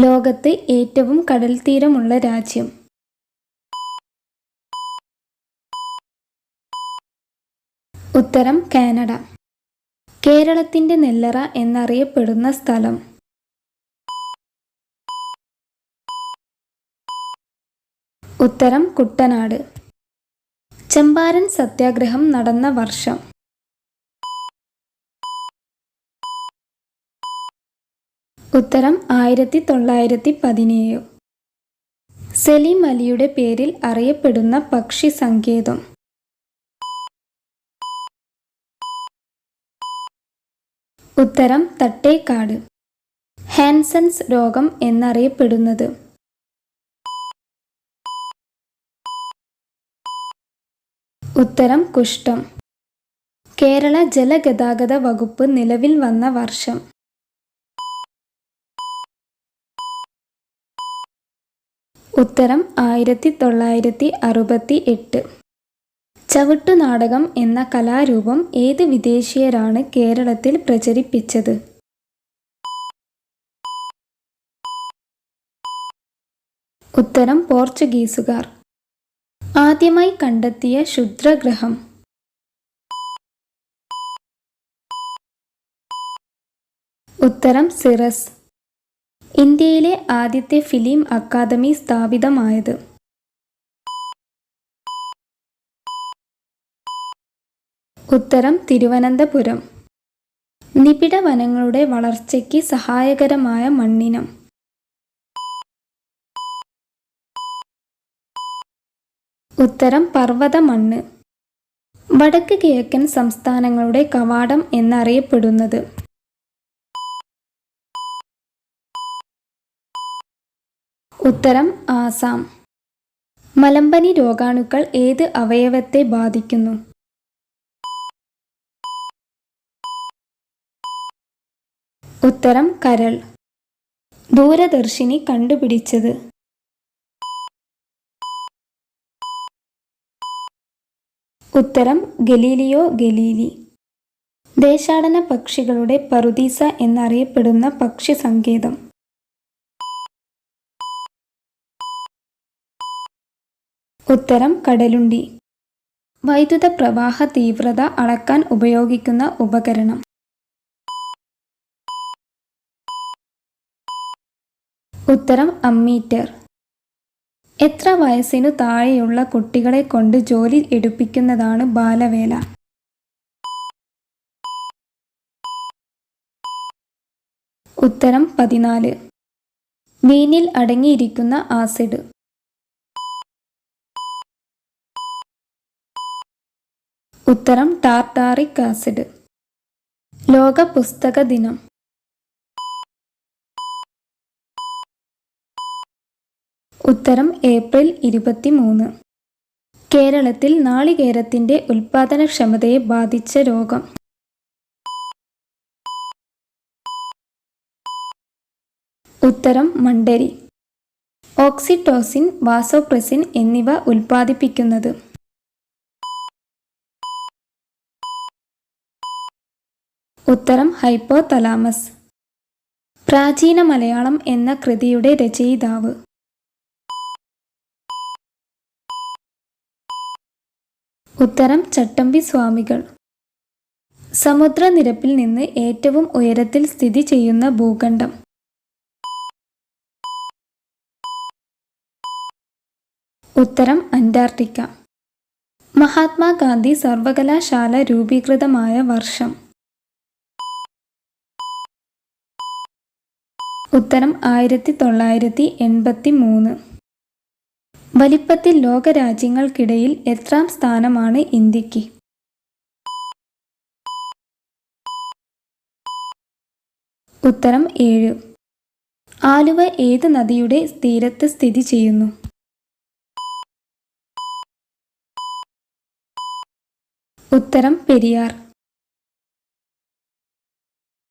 ലോകത്ത് ഏറ്റവും കടൽ തീരമുള്ള രാജ്യം. ഉത്തരം കാനഡ. കേരളത്തിന്റെ നെല്ലറ എന്നറിയപ്പെടുന്ന സ്ഥലം. ഉത്തരം കുട്ടനാട്. ചമ്പാരൻ സത്യാഗ്രഹം നടന്ന വർഷം. ഉത്തരം ആയിരത്തി തൊള്ളായിരത്തി പതിനേഴ് സലീം അലിയുടെ പേരിൽ അറിയപ്പെടുന്ന പക്ഷി സങ്കേതം. ഉത്തരം തട്ടേക്കാട്. ഹാൻസൻസ് രോഗം എന്നറിയപ്പെടുന്നത്. ഉത്തരം കുഷ്ഠം. കേരള ജലഗതാഗത വകുപ്പ് നിലവിൽ വന്ന വർഷം. ഉത്തരം ആയിരത്തി തൊള്ളായിരത്തി അറുപത്തി എട്ട് ചവിട്ടുനാടകം എന്ന കലാരൂപം ഏത് വിദേശീയരാണ് കേരളത്തിൽ പ്രചരിപ്പിച്ചത്? ഉത്തരം പോർച്ചുഗീസുകാർ. ആദ്യമായി കണ്ടെത്തിയ ക്ഷുദ്രഗ്രഹം. ഉത്തരം സിറസ്. ഇന്ത്യയിലെ ആദ്യത്തെ ഫിലിം അക്കാദമി സ്ഥാപിതമായത്. ഉത്തരം തിരുവനന്തപുരം. നിബിഡ വനങ്ങളുടെ വളർച്ചയ്ക്ക് സഹായകരമായ മണ്ണിനം. ഉത്തരം പർവത മണ്ണ് വടക്ക് കിഴക്കൻ സംസ്ഥാനങ്ങളുടെ കവാടം എന്നറിയപ്പെടുന്നത്. ഉത്തരം ആസാം. മലമ്പനി രോഗാണുക്കൾ ഏത് അവയവത്തെ ബാധിക്കുന്നു? ഉത്തരം കരൾ. ദൂരദർശിനി കണ്ടുപിടിച്ചത്. ഉത്തരം ഗലീലിയോ ഗലീലി. ദേശാടന പക്ഷികളുടെ പറുദീസ എന്നറിയപ്പെടുന്ന പക്ഷി സങ്കേതം ഉത്തരം കടലുണ്ടി. വൈദ്യുത പ്രവാഹ തീവ്രത അളക്കാൻ ഉപയോഗിക്കുന്ന ഉപകരണം. ഉത്തരം അമ്മീറ്റർ. എത്ര വയസ്സിനു താഴെയുള്ള കുട്ടികളെ കൊണ്ട് ജോലി എടുപ്പിക്കുന്നതാണ് ബാലവേല. ഉത്തരം പതിനാല്. മീനിൽ അടങ്ങിയിരിക്കുന്ന ആസിഡ്. ഉത്തരം ടാർട്ടാറിക് ആസിഡ്. ലോക പുസ്തക ദിനം ഉത്തരം ഏപ്രിൽ ഇരുപത്തി മൂന്ന് കേരളത്തിൽ നാളികേരത്തിന്റെ ഉൽപാദനക്ഷമതയെ ബാധിച്ച രോഗം. ഉത്തരം മണ്ടരി. ഓക്സിറ്റോസിൻ വാസോപ്രസിൻ എന്നിവ ഉൽപ്പാദിപ്പിക്കുന്നത് ഉത്തരം ഹൈപ്പോ തലാമസ് പ്രാചീന മലയാളം എന്ന കൃതിയുടെ രചയിതാവ്. ഉത്തരം ചട്ടമ്പി സ്വാമികൾ. സമുദ്രനിരപ്പിൽ നിന്ന് ഏറ്റവും ഉയരത്തിൽ സ്ഥിതി ചെയ്യുന്ന ഭൂഖണ്ഡം. ഉത്തരം അന്റാർട്ടിക്ക. മഹാത്മാഗാന്ധി സർവകലാശാല രൂപീകൃതമായ വർഷം. ഉത്തരം ആയിരത്തി തൊള്ളായിരത്തി എൺപത്തി മൂന്ന് വലിപ്പത്തിൽ ലോകരാജ്യങ്ങൾക്കിടയിൽ എത്രാം സ്ഥാനമാണ് ഇന്ത്യയ്ക്ക്? ഉത്തരം ഏഴ്. ആലുവ ഏത് നദിയുടെ തീരത്ത് സ്ഥിതി ചെയ്യുന്നു? ഉത്തരം പെരിയാർ.